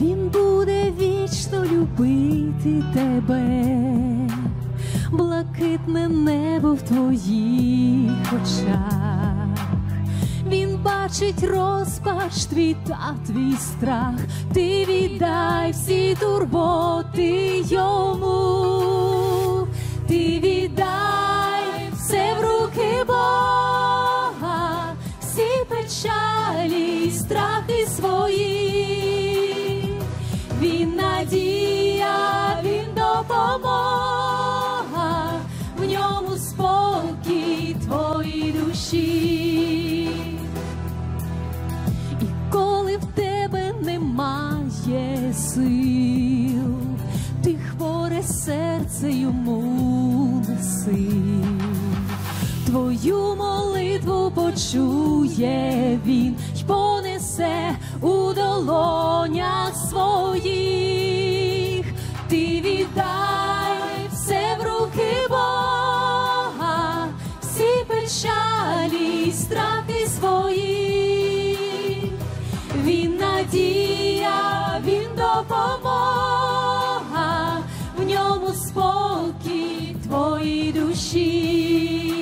Він буде вічно любити тебе, блакитне небо в твоїх очах. Він бачить розпач твій та твій страх, ти віддай всі турботи серце йому неси. Твою молитву почує він й понесе у долонях своїх. Ти віддай все в руки Бога, всі печалі, й страхи свої. Він надія, він допомога, твоїй душі.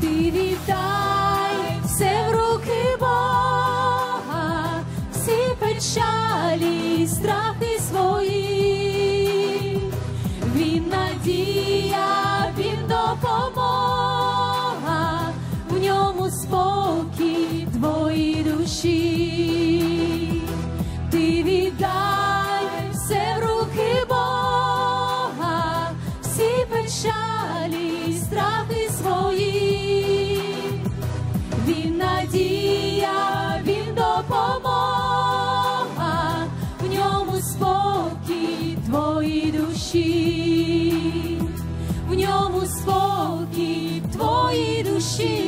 Ти віддай все в руки. Надія, він допомога, в ньому спокій твої душі. she